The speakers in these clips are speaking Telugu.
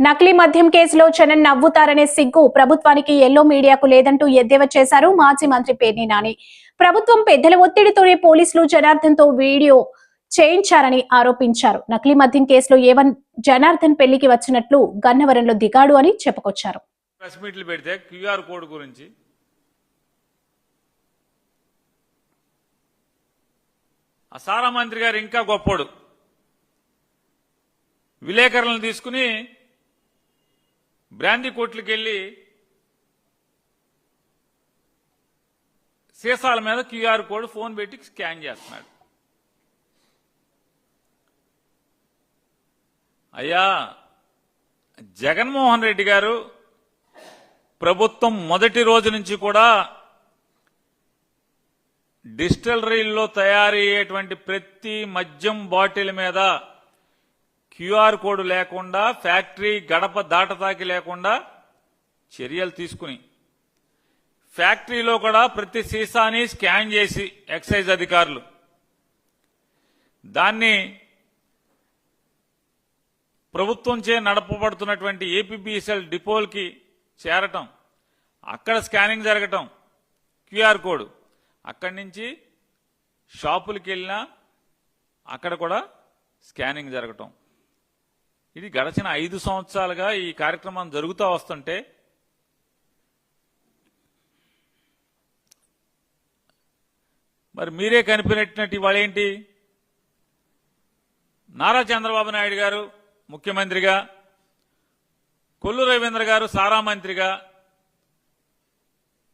నకిలీ మద్యం కేసులో జగన్ నవ్వుతారనే సిగ్గు ప్రభుత్వానికి ఎల్లో మీడియాకు లేదంటూ ఎద్దేవా చేశారు మాజీ మంత్రి పేర్ని నాని. ప్రభుత్వం పెద్దల ఒత్తిడితోనే పోలీసులు జనార్దన్తో వీడియో చేయించారని ఆరోపించారు. నకిలీ మద్యం కేసులో ఏవన్ జనార్దన్ పెళ్ళికి వచ్చినట్లు గన్నవరంలో దిగాడు అని చెప్పుకొచ్చారు. ప్రెస్ మీట్లు పెడితే క్యూఆర్ కోడ్ గురించి మంత్రి గారు ఇంకా గొప్పోడు. విలేకరులను తీసుకుని బ్రాందీ కోట్లకి వెళ్ళి సీసాల మీద క్యూఆర్ కోడ్ ఫోన్ పెట్టి స్కాన్ చేస్తున్నాడు. అయ్యా జగన్మోహన్ రెడ్డి గారు ప్రభుత్వం మొదటి రోజు నుంచి కూడా డిస్టిలరీల్లో తయారయ్యేటువంటి ప్రతి మద్యం బాటిల్ మీద క్యూఆర్ కోడ్ లేకుండా ఫ్యాక్టరీ గడప దాటతాకి లేకుండా చర్యలు తీసుకుని ఫ్యాక్టరీలో కూడా ప్రతి సీసాని స్కాన్ చేసి ఎక్సైజ్ అధికారులు. దాన్ని ప్రభుత్వంచే నడపబడుతున్నటువంటి ఏపీబీఎస్ఎల్ డిపోల్కి చేరటం అక్కడ స్కానింగ్ జరగటం క్యూఆర్ కోడ్. అక్కడి నుంచి షాపులకి వెళ్ళినా అక్కడ కూడా స్కానింగ్ జరగటం. ఇది గడచిన ఐదు సంవత్సరాలుగా ఈ కార్యక్రమం జరుగుతూ వస్తుంటే మరి మీరే కనిపెట్టినట్టు ఇవాళ ఏంటి? నారా చంద్రబాబు నాయుడు గారు ముఖ్యమంత్రిగా కొల్లు రవీంద్ర గారు సారా మంత్రిగా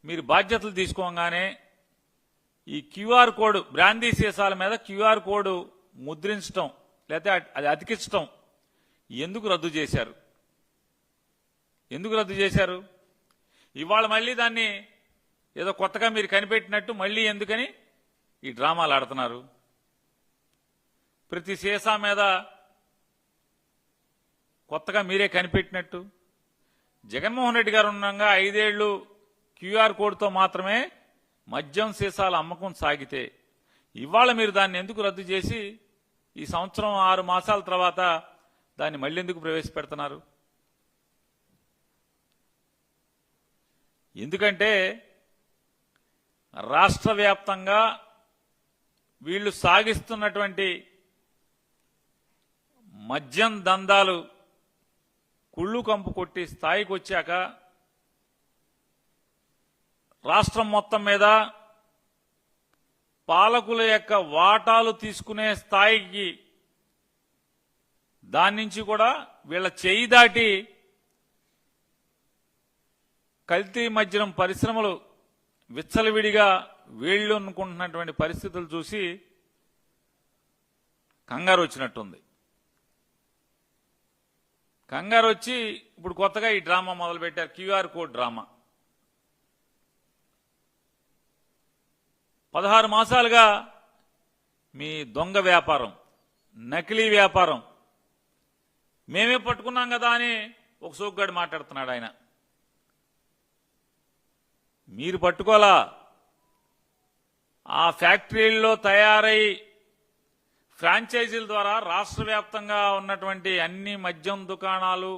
మీరు బాధ్యతలు తీసుకోగానే ఈ క్యూఆర్ కోడ్ బ్రాందీ సీసాల మీద క్యూఆర్ కోడ్ ముద్రించటం లేకపోతే అది అతికించడం ఎందుకు రద్దు చేశారు? ఎందుకు రద్దు చేశారు? ఇవాళ మళ్ళీ దాన్ని ఏదో కొత్తగా మీరు కనిపెట్టినట్టు మళ్ళీ ఎందుకని ఈ డ్రామాలు ఆడుతున్నారు? ప్రతి సీసా మీద కొత్తగా మీరే కనిపెట్టినట్టు? జగన్మోహన్ రెడ్డి గారు ఉండగా ఐదేళ్ళు క్యూఆర్ కోడ్తో మాత్రమే మద్యం సీసాల అమ్మకం సాగితే ఇవాళ మీరు దాన్ని ఎందుకు రద్దు చేసి ఈ సంవత్సరం ఆరు మాసాల తర్వాత దాన్ని మళ్ళీ ఎందుకు ప్రవేశపెడుతున్నారు? ఎందుకంటే రాష్ట్ర వ్యాప్తంగా వీళ్ళు సాగిస్తున్నటువంటి మద్యం దందాలు కుళ్ళు కంపు కొట్టి స్థాయికి వచ్చాక రాష్ట్రం మొత్తం మీద పాలకుల యొక్క వాటాలు తీసుకునే స్థాయికి దాని నుంచి కూడా వీళ్ళ చేయి దాటి కల్తీ మధ్యనం పరిశ్రమలు విచ్చలవిడిగా వీళ్ళు అనుకుంటున్నటువంటి పరిస్థితులు చూసి కంగారు వచ్చినట్టుంది. కంగారు వచ్చి ఇప్పుడు కొత్తగా ఈ డ్రామా మొదలుపెట్టారు. QR code drama. పదహారు మాసాలుగా మీ దొంగ వ్యాపారం నకిలీ వ్యాపారం మేమే పట్టుకున్నాం కదా అని ఒక సోగ్గాడు మాట్లాడుతున్నాడు ఆయన. మీరు పట్టుకోలా ఆ ఫ్యాక్టరీల్లో తయారై ఫ్రాంచైజీల ద్వారా రాష్ట్ర వ్యాప్తంగా ఉన్నటువంటి అన్ని మద్యం దుకాణాలు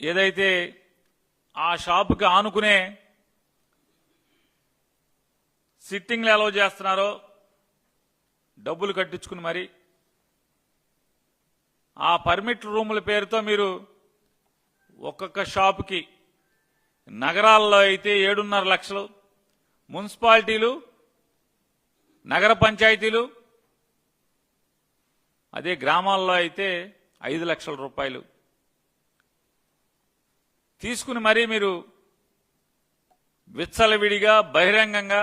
ఏదైతే ఆ షాపుకి ఆనుకునే సిట్టింగ్లు అలౌ చేస్తున్నారో డబ్బులు కట్టించుకుని మరి ఆ పర్మిట్ రూముల పేరుతో మీరు ఒక్కొక్క షాపుకి నగరాల్లో అయితే ఏడున్నర లక్షలు మున్సిపాలిటీలు నగర పంచాయతీలు అదే గ్రామాల్లో అయితే ఐదు లక్షల రూపాయలు. తీసుకుని మరీ మీరు విచ్చలవిడిగా బహిరంగంగా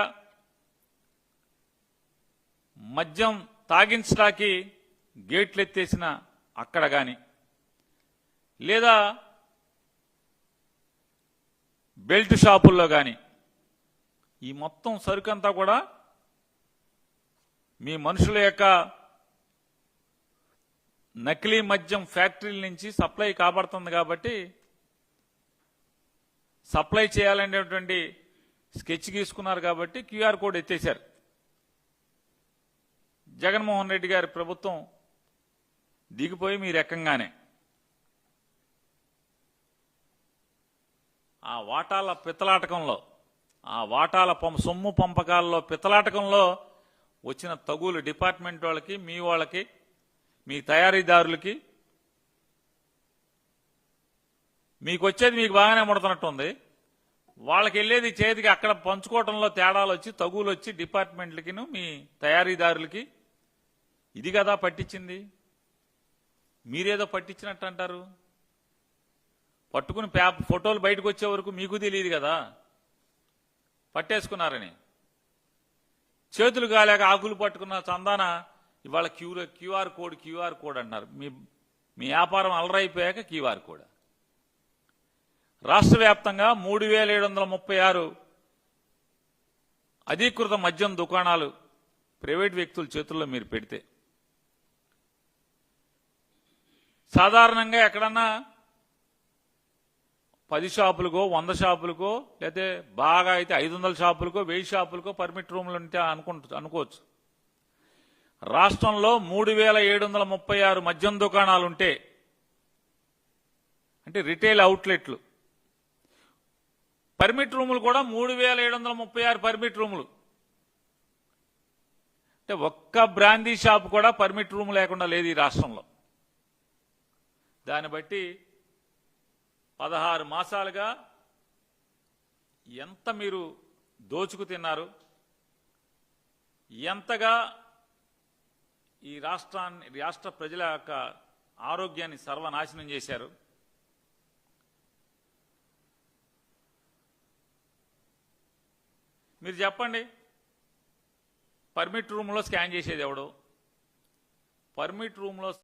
మద్యం తాగించడానికి గేట్లు ఎత్తేసిన అక్కడ కానీ లేదా బెల్ట్ షాపుల్లో కానీ ఈ మొత్తం సరుకంతా కూడా మీ మనుషుల యొక్క నకిలీ మద్యం ఫ్యాక్టరీల నుంచి సప్లై కాబడుతుంది కాబట్టి సప్లై చేయాలనేటువంటి స్కెచ్ గీసుకున్నారు కాబట్టి క్యూఆర్ కోడ్ ఎత్తేశారు. జగన్మోహన్ రెడ్డి గారి ప్రభుత్వం దిగిపోయి మీ రకంగానే ఆ వాటాల పిత్తలాటకంలో ఆ వాటాల సొమ్ము పంపకాల్లో పిత్తలాటకంలో వచ్చిన తగులు డిపార్ట్మెంట్ వాళ్ళకి మీ వాళ్ళకి మీ తయారీదారులకి మీకు వచ్చేది మీకు బాగానే ముడుతున్నట్టుంది. వాళ్ళకి వెళ్ళేది చేతికి అక్కడ పంచుకోవటంలో తేడాలు వచ్చి తగులు వచ్చి డిపార్ట్మెంట్లకిను మీ తయారీదారులకి ఇది కదా పట్టించింది? మీరేదో పట్టించినట్టు అంటారు? పట్టుకుని పేప ఫోటోలు బయటకు వచ్చే వరకు మీకు తెలియదు కదా? పట్టేసుకున్నారని. చేతులు కాలేక ఆకులు పట్టుకున్న చందాన ఇవాళ Q QR code QR code అంటున్నారు. మీ మీ వ్యాపారం అలరైపోయాక క్యూఆర్ కోడ్. రాష్ట్ర వ్యాప్తంగా మూడు వేల ఏడు వందల ముప్పై ఆరు అధీకృత మద్యం దుకాణాలు ప్రైవేట్ వ్యక్తుల చేతుల్లో మీరు పెడితే సాధారణంగా ఎక్కడన్నా పది షాపులకో వంద షాపులకో లేకపోతే బాగా అయితే ఐదు వందల షాపులకో వెయ్యి షాపులకో పర్మిట్ రూములు ఉంటే అనుకుంటు అనుకోవచ్చు. రాష్ట్రంలో మూడు వేల ఏడు వందల ముప్పై ఆరు మద్యం దుకాణాలు ఉంటే అంటే రిటైల్ అవుట్లెట్లు. పర్మిట్ రూములు కూడా మూడు వేల ఏడు వందల ముప్పై ఆరు పర్మిట్ రూములు. అంటే ఒక్క బ్రాందీ షాప్ కూడా పర్మిట్ రూమ్ లేకుండా లేదు ఈ రాష్ట్రంలో. దాన్ని బట్టి పదహారు మాసాలుగా ఎంత మీరు దోచుకు తిన్నారు ఎంతగా ఈ రాష్ట్రాన్ని రాష్ట్ర ప్రజల యొక్క ఆరోగ్యాన్ని సర్వనాశనం చేశారు. మీరు చెప్పండి పర్మిట్ రూమ్లో స్కాన్ చేసేది ఎవడు? పర్మిట్ రూమ్లో